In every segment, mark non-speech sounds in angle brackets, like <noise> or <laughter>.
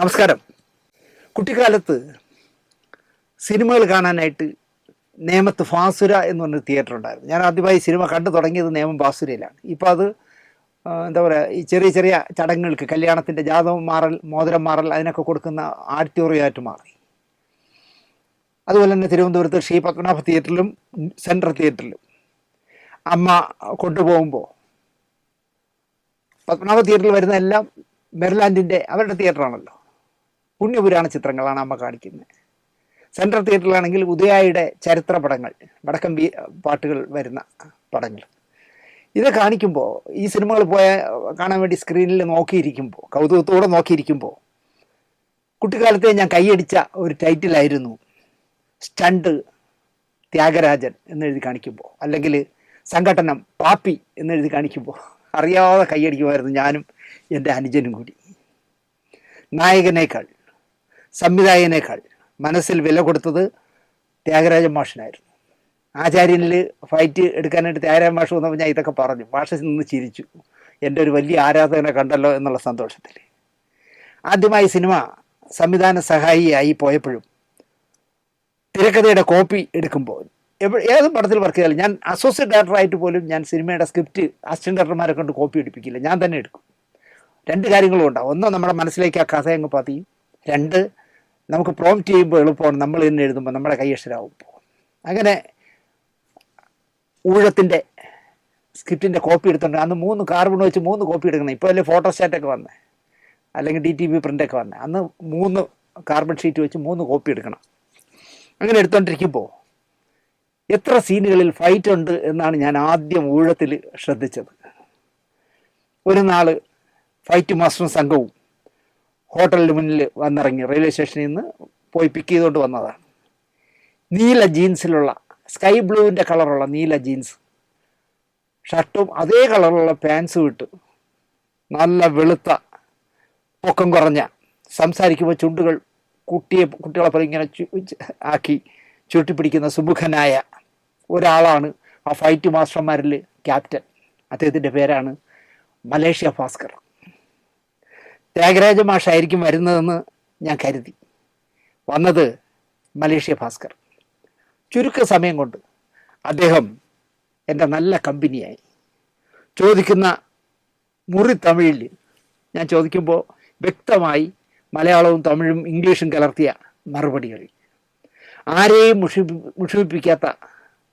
നമസ്കാരം. കുട്ടിക്കാലത്ത് സിനിമകൾ കാണാനായിട്ട് നേമത്ത് ഫാസുര എന്ന് പറഞ്ഞൊരു തിയേറ്റർ ഉണ്ടായിരുന്നു. ഞാൻ ആദ്യമായി സിനിമ കണ്ടു തുടങ്ങിയത് നേമം ഫാസുരയിലാണ്. ഇപ്പോൾ അത് എന്താ പറയുക ഈ ചെറിയ ചെറിയ ചടങ്ങുകൾക്ക് കല്യാണത്തിന്റെ ജാതകം മാറൽ മോതിരം മാറൽ അതിനൊക്കെ കൊടുക്കുന്ന ആഡിറ്റോറിയമായിട്ട് മാറി. അതുപോലെ തന്നെ തിരുവനന്തപുരത്ത് ശ്രീ പത്മനാഭ തിയേറ്ററിലും സെൻട്രൽ തിയേറ്ററിലും അമ്മ കൊണ്ടുപോകുമ്പോൾ പത്മനാഭ തിയേറ്ററിൽ വരുന്ന എല്ലാം മെർലാൻഡിന്റെ അവരുടെ തിയേറ്ററാണല്ലോ പുണ്യപുരാണ ചിത്രങ്ങളാണ് അമ്മ കാണിക്കുന്നത്. സെൻട്രൽ തിയേറ്ററിലാണെങ്കിൽ ഉദയായുടെ ചരിത്ര പടങ്ങൾ വടക്കം പാട്ടുകൾ വരുന്ന പടങ്ങൾ. ഇത് കാണിക്കുമ്പോൾ ഈ സിനിമകൾ പോയ കാണാൻ വേണ്ടി സ്ക്രീനിൽ നോക്കിയിരിക്കുമ്പോൾ കൗതുകത്തോടെ നോക്കിയിരിക്കുമ്പോൾ കുട്ടിക്കാലത്തെ ഞാൻ കൈയടിച്ച ഒരു ടൈറ്റിലായിരുന്നു സ്റ്റണ്ട് ത്യാഗരാജൻ എന്നെഴുതി കാണിക്കുമ്പോൾ അല്ലെങ്കിൽ സംഘടനം പാപ്പി എന്നെഴുതി കാണിക്കുമ്പോൾ അറിയാതെ കൈയടിക്കുമായിരുന്നു ഞാനും എന്റെ അനുജനും കൂടി. നായകനേക്കാൾ സംവിധായകനേക്കാൾ മനസ്സിൽ വില കൊടുത്തത് ത്യാഗരാജൻ മാഷനായിരുന്നു. ആചാര്യനിൽ ഫൈറ്റ് എടുക്കാനായിട്ട് ത്യാഗരാജൻ മാഷ് വന്നപ്പോൾ ഞാൻ ഇതൊക്കെ പറഞ്ഞു. മാഷ നിന്ന് ചിരിച്ചു. എന്റെ ഒരു വലിയ ആരാധകനെ കണ്ടല്ലോ എന്നുള്ള സന്തോഷത്തിൽ ആദ്യമായി സിനിമ സംവിധാന സഹായിയായി പോയപ്പോഴും തിരക്കഥയുടെ കോപ്പി എടുക്കുമ്പോൾ ഏത് പടത്തിൽ വർക്ക് ചെയ്താലും ഞാൻ അസോസിയേറ്റ് ഡയറക്ടറായിട്ട് പോലും ഞാൻ സിനിമയുടെ സ്ക്രിപ്റ്റ് അസിസ്റ്റന്റ് ഡയറക്ടർമാരെ കൊണ്ട് കോപ്പി എടുപ്പിക്കില്ല. ഞാൻ തന്നെ എടുക്കും. രണ്ട് കാര്യങ്ങളും ഉണ്ടാവും ഒന്ന് നമ്മുടെ മനസ്സിലേക്ക് ആ കഥ അങ്ങ് പതിയും. രണ്ട് നമുക്ക് പ്രോംപ്റ്റ് ചെയ്യുമ്പോൾ എളുപ്പമാണ്. നമ്മൾ തന്നെ എഴുതുമ്പോൾ നമ്മുടെ കൈയക്ഷരാവും അങ്ങനെ ഊഴത്തിന്റെ സ്ക്രിപ്റ്റിന്റെ കോപ്പി എടുത്തുകൊണ്ട് അന്ന് മൂന്ന് കാർബൺ വെച്ച് മൂന്ന് കോപ്പി എടുക്കണം ഇപ്പോൾ അല്ലേ ഫോട്ടോസ്റ്റാറ്റൊക്കെ വന്നേ. അല്ലെങ്കിൽ ഡി ടി ബി പ്രിന്റൊക്കെ വന്നേ. അന്ന് മൂന്ന് കാർബൺ ഷീറ്റ് വെച്ച് മൂന്ന് കോപ്പി എടുക്കണം. അങ്ങനെ എടുത്തുകൊണ്ടിരിക്കുമ്പോൾ എത്ര സീനുകളിൽ ഫൈറ്റ് ഉണ്ട് എന്നാണ് ഞാൻ ആദ്യം ഊഴത്തിൽ ശ്രദ്ധിച്ചത്. ഒരു നാൾ ഫൈറ്റ് മാസ്റ്ററും സംഘവും. ഹോട്ടലിന് മുന്നിൽ വന്നിറങ്ങി റെയിൽവേ സ്റ്റേഷനിൽ നിന്ന് പോയി പിക്ക് ചെയ്തുകൊണ്ട് വന്നതാണ്. നീല ജീൻസിലുള്ള സ്കൈ ബ്ലൂവിന്റെ കളറുള്ള നീല ജീൻസ്. ഷർട്ടും അതേ കളറുള്ള പാൻസും ഇട്ട് നല്ല വെളുത്ത പൊക്കം കുറഞ്ഞ സംസാരിക്കുമ്പോൾ ചുണ്ടുകൾ കുട്ടിയെ കുട്ടികളെ പോലെ ഇങ്ങനെ ആക്കി ചുരുട്ടിപ്പിടിക്കുന്ന സുമുഖനായ ഒരാളാണ് ആ ഫൈറ്റ് മാസ്റ്റർമാരിൽ ക്യാപ്റ്റൻ അദ്ദേഹത്തിന്റെ പേരാണ് മലേഷ്യ ഭാസ്കർ. ത്യാഗരാജ മാഷായിരിക്കും വരുന്നതെന്ന് ഞാൻ കരുതി. വന്നത് മലേഷ്യ ഭാസ്കർ. ചുരുക്ക സമയം കൊണ്ട് അദ്ദേഹം എന്റെ നല്ല കമ്പനിയായി. ചോദിക്കുന്ന മുറി തമിഴിൽ ഞാൻ ചോദിക്കുമ്പോൾ വ്യക്തമായി മലയാളവും തമിഴും ഇംഗ്ലീഷും കലർത്തിയ മറുപടികൾ ആരെയും മുഷി മുഷിപ്പിക്കാത്ത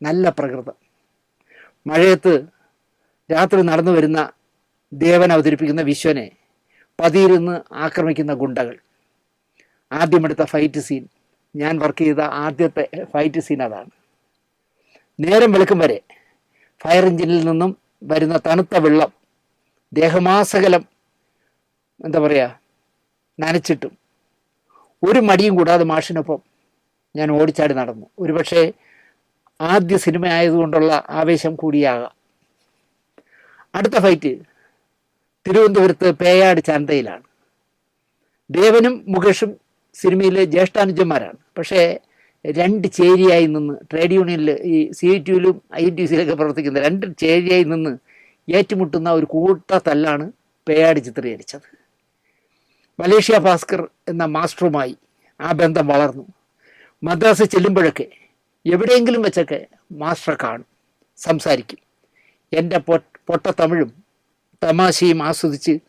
നല്ല പ്രകൃതം. മഴയത്ത് രാത്രി നടന്നു വരുന്ന ദേവൻ അവതരിപ്പിക്കുന്ന വിശ്വനെ പതിയിരുന്ന് ആക്രമിക്കുന്ന ഗുണ്ടകൾ. ആദ്യമെടുത്ത ഫൈറ്റ് സീൻ ഞാൻ വർക്ക് ചെയ്ത ആദ്യത്തെ ഫൈറ്റ് സീൻ അതാണ്. നേരം വെളുക്കും വരെ ഫയർ എഞ്ചിനിൽ നിന്നും വരുന്ന തണുത്ത വെള്ളം ദേഹമാസകലം എന്താ പറയുക നനച്ചിട്ടും. ഒരു മടിയും കൂടാതെ മാഷിനൊപ്പം ഞാൻ ഓടിച്ചാടി നടന്നു. ഒരുപക്ഷെ ആദ്യ സിനിമ ആയതുകൊണ്ടുള്ള ആവേശം കൂടിയാകാം. അടുത്ത ഫൈറ്റ് തിരുവനന്തപുരത്ത് പേയാട് ചന്തയിലാണ്. ദേവനും മുകേഷും സിനിമയിലെ ജ്യേഷ്ഠാനുജന്മാരാണ്. പക്ഷേ രണ്ട് ചേരിയായി നിന്ന് ട്രേഡ് യൂണിയനിൽ ഈ സി ഐ ടിയിലും ഐ ടി സിയിലൊക്കെ പ്രവർത്തിക്കുന്ന രണ്ട് ചേരിയായി നിന്ന് ഏറ്റുമുട്ടുന്ന ഒരു കൂട്ട തല്ലാണ് പേയാട് ചിത്രീകരിച്ചത്. മലേഷ്യ ഭാസ്കർ എന്ന മാസ്റ്ററുമായി ആ ബന്ധം വളർന്നു. മദ്രാസ് ചെല്ലുമ്പോഴൊക്കെ എവിടെയെങ്കിലും വെച്ചൊക്കെ മാസ്റ്ററെ കാണും സംസാരിക്കും. എന്റെ പൊട്ട തമിഴും തമാശയും ആസ്വദിച്ച്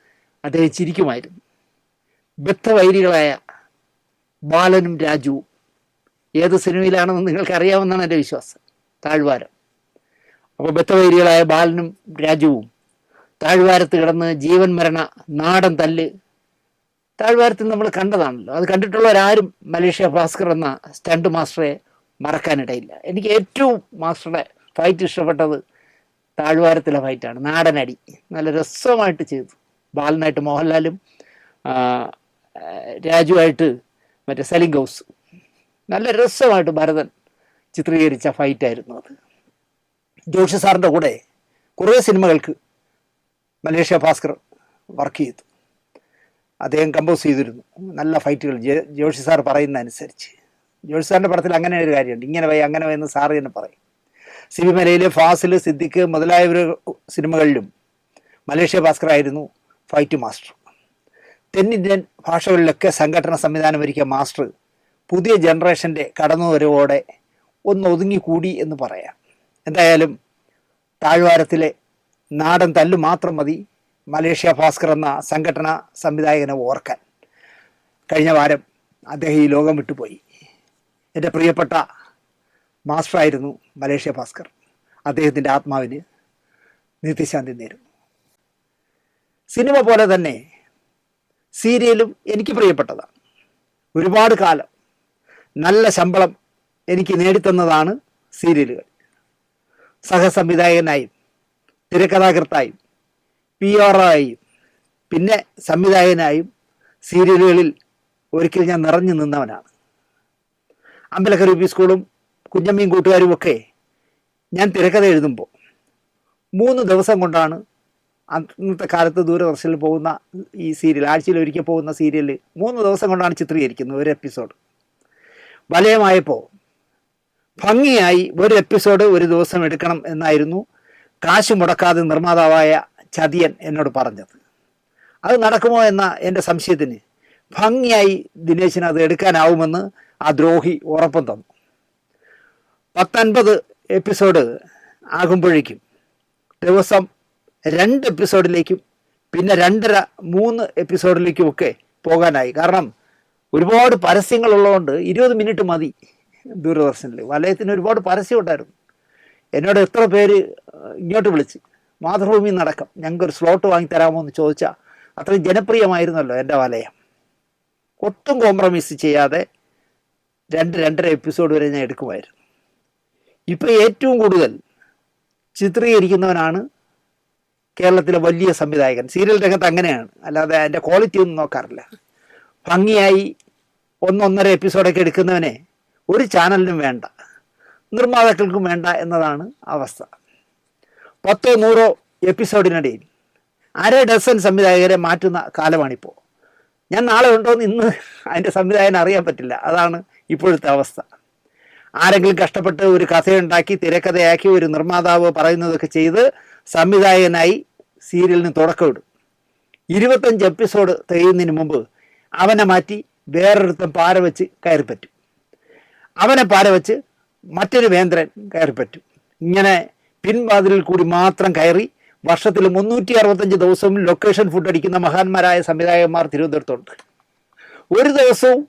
അദ്ദേഹം ചിരിക്കുമായിരുന്നു. ബദ്ധവൈരികളായ ബാലനും രാജുവും ഏത് സിനിമയിലാണെന്ന് നിങ്ങൾക്ക് എന്റെ വിശ്വാസം. താഴ്വാരം. അപ്പോൾ ബദ്ധവൈരികളായ ബാലനും രാജുവും താഴ്വാരത്ത് കിടന്ന് ജീവൻ മരണ നാടൻ തല്ല് താഴ്വാരത്തിൽ നമ്മൾ കണ്ടതാണല്ലോ. അത് കണ്ടിട്ടുള്ളവരാരും മലേഷ്യ ഭാസ്കർ എന്ന സ്റ്റണ്ട് മാസ്റ്ററെ മറക്കാനിടയില്ല. എനിക്ക് ഏറ്റവും മാസ്റ്ററുടെ ഫൈറ്റ് ഇഷ്ടപ്പെട്ടത് താഴ്വാരത്തിലെ ഫൈറ്റാണ് നാടനടി. നല്ല രസമായിട്ട് ചെയ്തു. ബാലനായിട്ട് മോഹൻലാലും രാജുവായിട്ട് മറ്റേ സലിം ഗൗസ്. നല്ല രസമായിട്ട് ഭരതൻ ചിത്രീകരിച്ച ഫൈറ്റായിരുന്നു അത്. ജോഷി സാറിന്റെ കൂടെ കുറേ സിനിമകൾക്ക് മലേഷ്യ ഭാസ്കർ വർക്ക് ചെയ്തു. അദ്ദേഹം കമ്പോസ് ചെയ്തിരുന്നു. നല്ല ഫൈറ്റുകൾ. ജോഷി സാർ പറയുന്ന അനുസരിച്ച് ജോഷി സാറിന്റെ പടത്തിൽ അങ്ങനെ ഒരു കാര്യമുണ്ട്. ഇങ്ങനെ പോയി അങ്ങനെ പോയെന്ന് സാറ് തന്നെ പറയും. സിബിമലയിലെ ഫാസിൽ സിദ്ദിഖ് മുതലായവർ സിനിമകളിലും മലേഷ്യ ഭാസ്കർ ആയിരുന്നു ഫൈറ്റ് മാസ്റ്റർ. തെന്നിന്ത്യൻ ഭാഷകളിലൊക്കെ സംഘടന സംവിധാനം ഒരുക്കിയ മാസ്റ്റർ പുതിയ ജനറേഷന്റെ കടന്നുവരവോടെ ഒന്ന് ഒതുങ്ങിക്കൂടി എന്ന് പറയാം. എന്തായാലും താഴ്വാരത്തിലെ നാടൻ തല്ലു മാത്രം മതി മലേഷ്യ ഭാസ്കർ എന്ന സംഘടന സംവിധായകനെ ഓർക്കാൻ. കഴിഞ്ഞ വാരം അദ്ദേഹം ഈ ലോകം വിട്ടുപോയി. എന്റെ പ്രിയപ്പെട്ട മാസ്റ്ററായിരുന്നു മലേഷ്യ ഭാസ്കർ. അദ്ദേഹത്തിന്റെ ആത്മാവിന് നിത്യശാന്തി നേരുന്നു സിനിമ പോലെ തന്നെ സീരിയലും എനിക്ക് പ്രിയപ്പെട്ടതാണ്. ഒരുപാട് കാലം നല്ല ശമ്പളം എനിക്ക് നേടിത്തന്നതാണ് സീരിയലുകൾ. സഹസംവിധായകനായും തിരക്കഥാകൃത്തായും പി ആറായും പിന്നെ സംവിധായകനായും സീരിയലുകളിൽ ഒരിക്കൽ ഞാൻ നിറഞ്ഞു നിന്നവനാണ്. പി സ്കൂളും കുഞ്ഞമ്മയും കൂട്ടുകാരും ഒക്കെ ഞാൻ തിരക്കഥ എഴുതുമ്പോൾ മൂന്ന് ദിവസം കൊണ്ടാണ് അന്നത്തെ കാലത്ത് ദൂരദർശനിൽ പോകുന്ന ഈ സീരിയൽ ആഴ്ചയിൽ ഒരിക്കൽ പോകുന്ന സീരിയൽ മൂന്ന് ദിവസം കൊണ്ടാണ് ചിത്രീകരിക്കുന്നത് ഒരു എപ്പിസോഡ്. വലയമായപ്പോൾ ഭംഗിയായി ഒരു എപ്പിസോഡ് ഒരു ദിവസം എടുക്കണം എന്നായിരുന്നു കാശ് മുടക്കാതെ നിർമ്മാതാവായ ചതിയൻ എന്നോട് പറഞ്ഞത്. അത് നടക്കുമോ എന്ന എന്റെ സംശയത്തിന് ഭംഗിയായി ദിനേശിന് അത് എടുക്കാനാവുമെന്ന് ആ ദ്രോഹി ഉറപ്പം തന്നു. പത്തൊൻപത് എപ്പിസോഡ് ആകുമ്പോഴേക്കും ദിവസം രണ്ട് എപ്പിസോഡിലേക്കും പിന്നെ രണ്ടര മൂന്ന് എപ്പിസോഡിലേക്കുമൊക്കെ പോകാനായി. കാരണം ഒരുപാട് പരസ്യങ്ങളുള്ളതുകൊണ്ട് ഇരുപത് മിനിറ്റ് മതി ദൂരദർശനിൽ വലയത്തിന് ഒരുപാട് പരസ്യം ഉണ്ടായിരുന്നു എന്നോട് എത്ര പേര് ഇങ്ങോട്ട് വിളിച്ച് മാതൃഭൂമി നടക്കം ഞങ്ങൾക്കൊരു സ്ലോട്ട് വാങ്ങി തരാമോ എന്ന് ചോദിച്ചാൽ അത്രയും ജനപ്രിയമായിരുന്നല്ലോ എന്റെ വലയം. ഒട്ടും കോംപ്രമൈസ് ചെയ്യാതെ രണ്ട് രണ്ടര എപ്പിസോഡ് വരെ ഞാൻ എടുക്കുമായിരുന്നു. ഇപ്പം ഏറ്റവും കൂടുതൽ ചിത്രീകരിക്കുന്നവനാണ് കേരളത്തിലെ വലിയ സംവിധായകൻ. സീരിയൽ രംഗത്ത് അങ്ങനെയാണ്. അല്ലാതെ അതിന്റെ ക്വാളിറ്റി ഒന്നും നോക്കാറില്ല. ഭംഗിയായി ഒന്നൊന്നര എപ്പിസോഡൊക്കെ എടുക്കുന്നവനെ ഒരു ചാനലിനും വേണ്ട. നിർമ്മാതാക്കൾക്കും വേണ്ട എന്നതാണ് അവസ്ഥ. പത്തോ നൂറോ എപ്പിസോഡിനിടയിൽ അര ഡസൻ സംവിധായകരെ മാറ്റുന്ന കാലമാണിപ്പോൾ ഞാൻ നാളെ ഉണ്ടോയെന്ന് ഇന്ന് അതിന്റെ സംവിധായകൻ അറിയാൻ പറ്റില്ല. അതാണ് ഇപ്പോഴത്തെ അവസ്ഥ. ആരെങ്കിലും കഷ്ടപ്പെട്ട് ഒരു കഥയുണ്ടാക്കി തിരക്കഥയാക്കി ഒരു നിർമ്മാതാവ് പറയുന്നതൊക്കെ ചെയ്ത് സംവിധായകനായി സീരിയലിന് തുടക്കമിടും. ഇരുപത്തഞ്ച് എപ്പിസോഡ് തികയുന്നതിന് മുമ്പ് അവനെ മാറ്റി വേറൊരുത്തൻ പാര വെച്ച് കയറി പറ്റും അവനെ പാര വെച്ച് മറ്റൊരു വേന്ദ്രൻ കയറി പറ്റും ഇങ്ങനെ പിൻവാതിലിൽ കൂടി മാത്രം കയറി വർഷത്തിൽ മുന്നൂറ്റി അറുപത്തഞ്ച് ദിവസവും ലൊക്കേഷൻ ഫുഡ് അടിക്കുന്ന മഹാന്മാരായ സംവിധായകന്മാർ തിരുവനന്തപുരത്തുണ്ട്. ഒരു ദിവസവും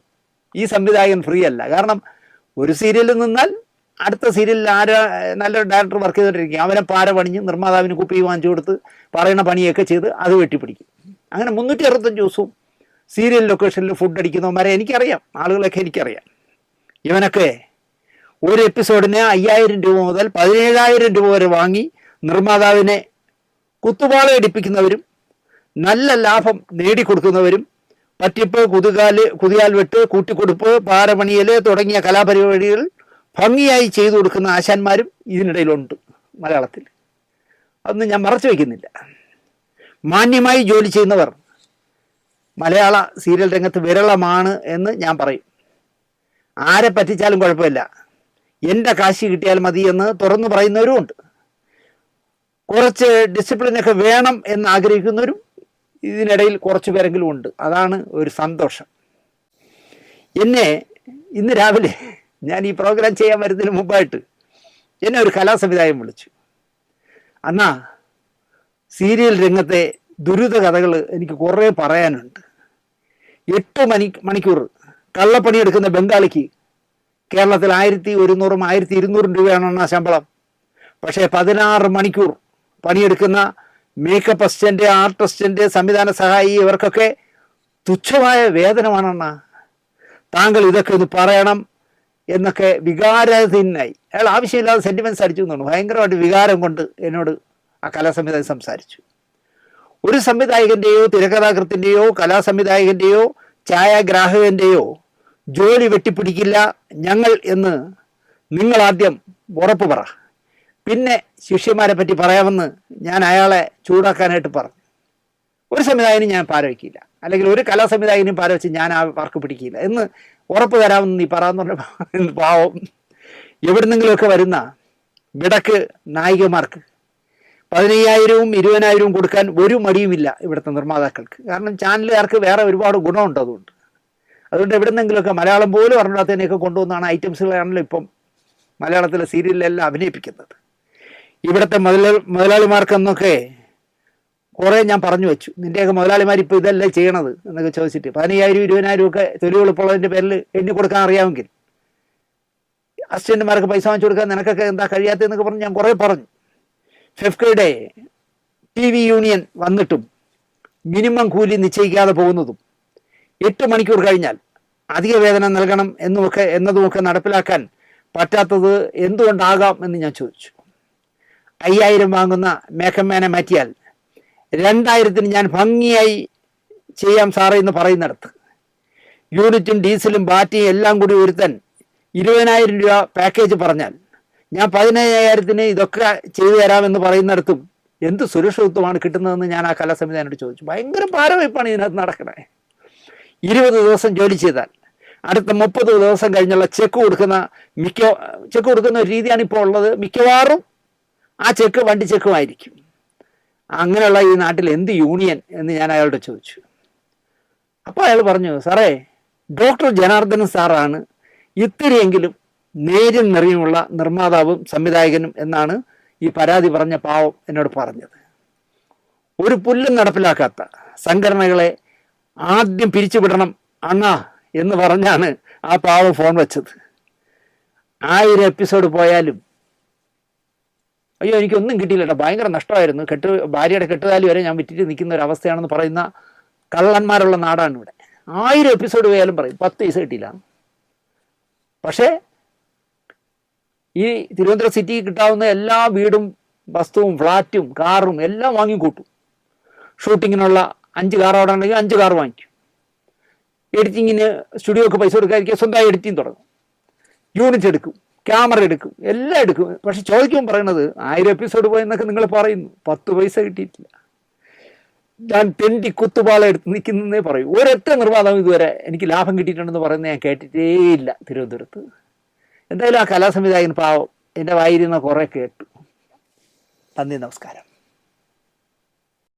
ഈ സംവിധായകൻ ഫ്രീ അല്ല കാരണം ഒരു സീരിയലിൽ നിന്നാൽ അടുത്ത സീരിയലിൽ ആരാ നല്ലൊരു ഡയറക്ടർ വർക്ക് ചെയ്തുകൊണ്ടിരിക്കും അവനെ പാര പണിഞ്ഞ് നിർമ്മാതാവിന് കുപ്പി വാങ്ങിച്ചു കൊടുത്ത് പറയുന്ന പണിയൊക്കെ ചെയ്ത് അത് വെട്ടിപ്പിടിക്കും. അങ്ങനെ മുന്നൂറ്റി അറുപത്തഞ്ച് ദിവസവും സീരിയൽ ലൊക്കേഷനിൽ ഫുഡ് അടിക്കുന്നവന്മാരെ എനിക്കറിയാം. ആളുകളൊക്കെ എനിക്കറിയാം. ഇവനൊക്കെ ഒരു എപ്പിസോഡിന് അയ്യായിരം രൂപ മുതൽ പതിനേഴായിരം രൂപ വരെ വാങ്ങി നിർമ്മാതാവിനെ കുത്തുപാളയടിപ്പിക്കുന്നവരും നല്ല ലാഭം നേടിക്കൊടുക്കുന്നവരും പറ്റിപ്പ് കുതുകാൽ കുതിയാൽ വെട്ട് കൂട്ടിക്കൊടുപ്പ് പാരമണിയൽ തുടങ്ങിയ കലാപരിപാടികൾ ഭംഗിയായി ചെയ്തു കൊടുക്കുന്ന ആശാന്മാരും ഇതിനിടയിലുണ്ട് മലയാളത്തിൽ. അതൊന്നും ഞാൻ മറച്ചു വയ്ക്കുന്നില്ല. മാന്യമായി ജോലി ചെയ്യുന്നവർ മലയാള സീരിയൽ രംഗത്ത് വിരളമാണ് എന്ന് ഞാൻ പറയും. ആരെ പറ്റിച്ചാലും കുഴപ്പമില്ല. എന്റെ കാശി കിട്ടിയാൽ മതി എന്ന് തുറന്നു പറയുന്നവരുമുണ്ട് കുറച്ച് ഡിസിപ്ലിനൊക്കെ വേണം എന്ന് ആഗ്രഹിക്കുന്നവരും ഇതിനിടയിൽ കുറച്ച് പേരെങ്കിലും ഉണ്ട്. അതാണ് ഒരു സന്തോഷം. എന്നെ ഇന്ന് രാവിലെ ഞാൻ ഈ പ്രോഗ്രാം ചെയ്യാൻ വരുന്നതിന് മുമ്പായിട്ട് എന്നെ ഒരു കലാസംവിധായകൻ വിളിച്ചു. അന്നാ സീരിയൽ രംഗത്തെ ദുരിത കഥകൾ എനിക്ക് കുറേ പറയാനുണ്ട്. എട്ട് മണി മണിക്കൂർ കള്ളപ്പണി എടുക്കുന്ന ബംഗാളിക്ക് കേരളത്തിൽ ആയിരത്തി ഒരുന്നൂറും ആയിരത്തി ഇരുന്നൂറും രൂപയാണ് ശമ്പളം. പക്ഷേ പതിനാറ് മണിക്കൂർ പണിയെടുക്കുന്ന മേക്കപ്പ് അസിസ്റ്റന്റ് ആർട്ട് അസിസ്റ്റന്റ് സംവിധാന സഹായി ഇവർക്കൊക്കെ തുച്ഛമായ വേതനമാണെണ്ണ താങ്കൾ ഇതൊക്കെ ഒന്ന് പറയണം എന്നൊക്കെ വികാരധീനായി. അയാൾ ആവശ്യമില്ലാതെ സെന്റിമെന്റ്സ് അടിച്ചു എന്നാണ് ഭയങ്കരമായിട്ട് വികാരം കൊണ്ട് എന്നോട് ആ കലാസംവിധായകൻ സംസാരിച്ചു. ഒരു സംവിധായകന്റെയോ തിരക്കഥാകൃത്തിന്റെയോ കലാസംവിധായകന്റെയോ ഛായാഗ്രാഹകന്റെയോ ജോലി വെട്ടിപ്പിടിക്കില്ല ഞങ്ങൾ എന്ന് നിങ്ങൾ ആദ്യം ഉറപ്പ് പറ. പിന്നെ ശിഷ്യന്മാരെ പറ്റി പറയാമെന്ന് ഞാൻ അയാളെ ചൂടാക്കാനായിട്ട് പറഞ്ഞു. ഒരു സംവിധായകനും ഞാൻ പാരവയ്ക്കില്ല അല്ലെങ്കിൽ ഒരു കലാ സംവിധായകനും പാരവെച്ച് ഞാൻ ആ വർക്ക് പിടിക്കില്ല എന്ന് ഉറപ്പ് തരാമെന്ന് നീ പറയാന്ന് പറഞ്ഞ <laughs> പാവം. എവിടുന്നെങ്കിലുമൊക്കെ വരുന്ന വിടക്ക് നായികമാർക്ക് പതിനയ്യായിരവും ഇരുപതിനായിരവും കൊടുക്കാൻ ഒരു മടിയുമില്ല ഇവിടുത്തെ നിർമ്മാതാക്കൾക്ക്. കാരണം ചാനലുകാർക്ക് വേറെ ഒരുപാട് ഗുണമുണ്ട് അതുകൊണ്ട്. അതുകൊണ്ട് എവിടെന്നെങ്കിലുമൊക്കെ മലയാളം പോലും അറിഞ്ഞാത്തതിനെയൊക്കെ കൊണ്ടുവന്നാണ് ഐറ്റംസുകളാണല്ലോ ഇപ്പം മലയാളത്തിലെ സീരിയലിലെല്ലാം അഭിനയിപ്പിക്കുന്നത്. ഇവിടുത്തെ മുതല മുതലാളിമാർക്കെന്നൊക്കെ കുറേ ഞാൻ പറഞ്ഞു വെച്ചു. നിന്റെയൊക്കെ മുതലാളിമാർ ഇപ്പോൾ ഇതല്ലേ ചെയ്യണത് എന്നൊക്കെ ചോദിച്ചിട്ട് പതിനയ്യായിരം ഇരുപതിനായിരം ഒക്കെ തൊഴിൽ എളുപ്പമുള്ളതിന്റെ പേരിൽ എണ്ണി കൊടുക്കാൻ അറിയാമെങ്കിൽ. അസിസ്റ്റന്റുമാർക്ക് പൈസ വാങ്ങിച്ചു കൊടുക്കാൻ നിനക്കൊക്കെ എന്താ കഴിയാത്തതെന്നൊക്കെ പറഞ്ഞ് ഞാൻ കുറേ പറഞ്ഞു. ഫെഫ്കയുടെ ടി വി യൂണിയൻ വന്നിട്ടും മിനിമം കൂലി നിശ്ചയിക്കാതെ പോകുന്നതും എട്ട് മണിക്കൂർ കഴിഞ്ഞാൽ അധിക വേതനം നൽകണം എന്നുമൊക്കെ എന്നതുമൊക്കെ നടപ്പിലാക്കാൻ പറ്റാത്തത് എന്തുകൊണ്ടാകാം എന്ന് ഞാൻ ചോദിച്ചു. അയ്യായിരം വാങ്ങുന്ന മേഘമേനെ മാറ്റിയാൽ രണ്ടായിരത്തിന് ഞാൻ ഭംഗിയായി ചെയ്യാം സാറേ എന്ന് പറയുന്നിടത്ത്. യൂണിറ്റും ഡീസലും ബാറ്റിയും എല്ലാം കൂടി ഒരുത്തൻ ഇരുപതിനായിരം രൂപ പാക്കേജ് പറഞ്ഞാൽ ഞാൻ പതിനയ്യായിരത്തിന് ഇതൊക്കെ ചെയ്തു തരാമെന്ന് പറയുന്നിടത്തും എന്ത് സുരക്ഷിതത്വമാണ് കിട്ടുന്നതെന്ന് ഞാൻ ആ കലാസംവിധാനോട് ചോദിച്ചു. ഭയങ്കര ഭാരവയ്പ്പാണ് ഇതിനകത്ത് നടക്കണേ. ഇരുപത് ദിവസം ജോലി ചെയ്താൽ അടുത്ത മുപ്പത് ദിവസം കഴിഞ്ഞുള്ള ചെക്ക് കൊടുക്കുന്ന മിക്ക ചെക്ക് കൊടുക്കുന്ന ഒരു രീതിയാണ് ഇപ്പോൾ ഉള്ളത്. മിക്കവാറും ആ ചെക്ക് വണ്ടി ചെക്കുമായിരിക്കും. അങ്ങനെയുള്ള ഈ നാട്ടിൽ എന്ത് യൂണിയൻ എന്ന് ഞാൻ അയാളോട് ചോദിച്ചു. അപ്പോൾ അയാൾ പറഞ്ഞു സാറേ ഡോക്ടർ ജനാർദ്ദനൻ സാറാണ് ഇത്തിരിയെങ്കിലും നേരും നിറയുമുള്ള നിർമ്മാതാവും സംവിധായകനും എന്നാണ് ഈ പരാതി പറഞ്ഞ പാവം എന്നോട് പറഞ്ഞത്. ഒരു പുല്ലും നടപ്പിലാക്കാത്ത സംഘടനകളെ ആദ്യം പിരിച്ചുവിടണം അണ്ണാ എന്ന് പറഞ്ഞാണ് ആ പാവം ഫോൺ വെച്ചത്. ആയിരം എപ്പിസോഡ് പോയാലും അയ്യോ എനിക്കൊന്നും കിട്ടിയില്ല കേട്ടോ ഭയങ്കര നഷ്ടമായിരുന്നു. കെട്ട് ഭാര്യയുടെ കെട്ടുകാലി വരെ ഞാൻ വിറ്റിട്ട് നിൽക്കുന്ന ഒരു അവസ്ഥയാണെന്ന് പറയുന്ന കള്ളന്മാരുള്ള നാടാണ് ഇവിടെ. ആയിരം എപ്പിസോഡ് പോയാലും പറയും പത്ത് പൈസ കിട്ടിയില്ല. പക്ഷേ ഈ തിരുവനന്തപുരം സിറ്റിക്ക് കിട്ടാവുന്ന എല്ലാ വീടും വസ്തുവും ഫ്ലാറ്റും കാറും എല്ലാം വാങ്ങിക്കൂട്ടും ഷൂട്ടിങ്ങിനുള്ള അഞ്ച് കാർ അവിടെ ഉണ്ടെങ്കിൽ അഞ്ച് കാർ വാങ്ങിക്കും. എഡിറ്റിങ്ങിന് സ്റ്റുഡിയോക്ക് പൈസ കൊടുക്കാതിരിക്കുക സ്വന്തമായി എഡിറ്റിംഗ് തുടങ്ങും. യൂണിറ്റ് എടുക്കും. ക്യാമറ എടുക്കും എല്ലാം എടുക്കും. പക്ഷെ ചോദിക്കുമ്പോൾ പറയണത് ആയിരം എപ്പിസോഡ് പോയെന്നൊക്കെ നിങ്ങൾ പറയുന്നു. പത്ത് പൈസ കിട്ടിയിട്ടില്ല. ഞാൻ തെണ്ടി കുത്തുപാള എടുത്ത് നിൽക്കുന്നതേ പറയൂ. ഒരൊറ്റ നിർമ്മാതാവും ഇതുവരെ എനിക്ക് ലാഭം കിട്ടിയിട്ടുണ്ടെന്ന് പറയുന്നത് ഞാൻ കേട്ടിട്ടേയില്ല തിരുവനന്തപുരത്ത്. എന്തായാലും ആ കലാസംവിധായകൻ പാവം എന്റെ വായിരുന്ന കുറേ കേട്ടു. നന്ദി നമസ്കാരം.